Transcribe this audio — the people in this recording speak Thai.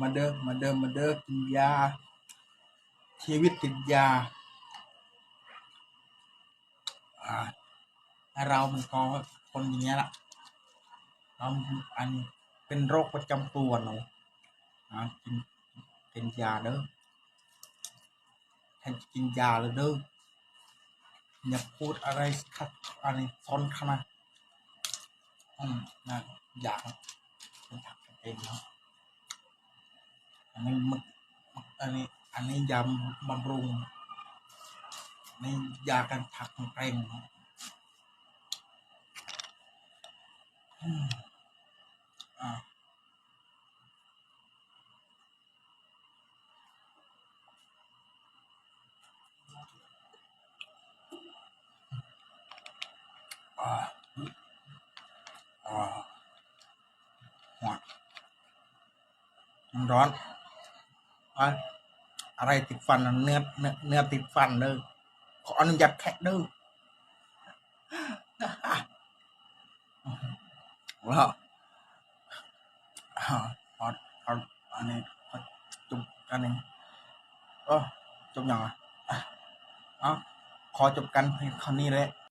มาเด้อมาเด้อมาเด้อกินยา ชีวิตติดยาอ่าเรามันก็คนอย่างเงี้ยละเราอันเป็นโรคประจำตัวเนาะอ่ากินกินยาเด้อให้กินยาเลยเด้ออย่าพูดอะไรคัดอะไรซ้อนขนาดอืมนะอยากเป็นถักกันเองเนาะ อันนี้มอันนี้ อันนี้ยำบำรุงนี่ยากันถักเองเนาะอืมอ่าอ่าอ่าหัวมันร้อน อะไรติดฟันเนื้อเนื้อเนื้อติดฟันเด้อขออนุญาตแคะเด้อแล้วอ่าเอาเอาอันนี้จุบกันเองเออจบยังอะอะเอขอจบกันเพียงเท่านี้แหละ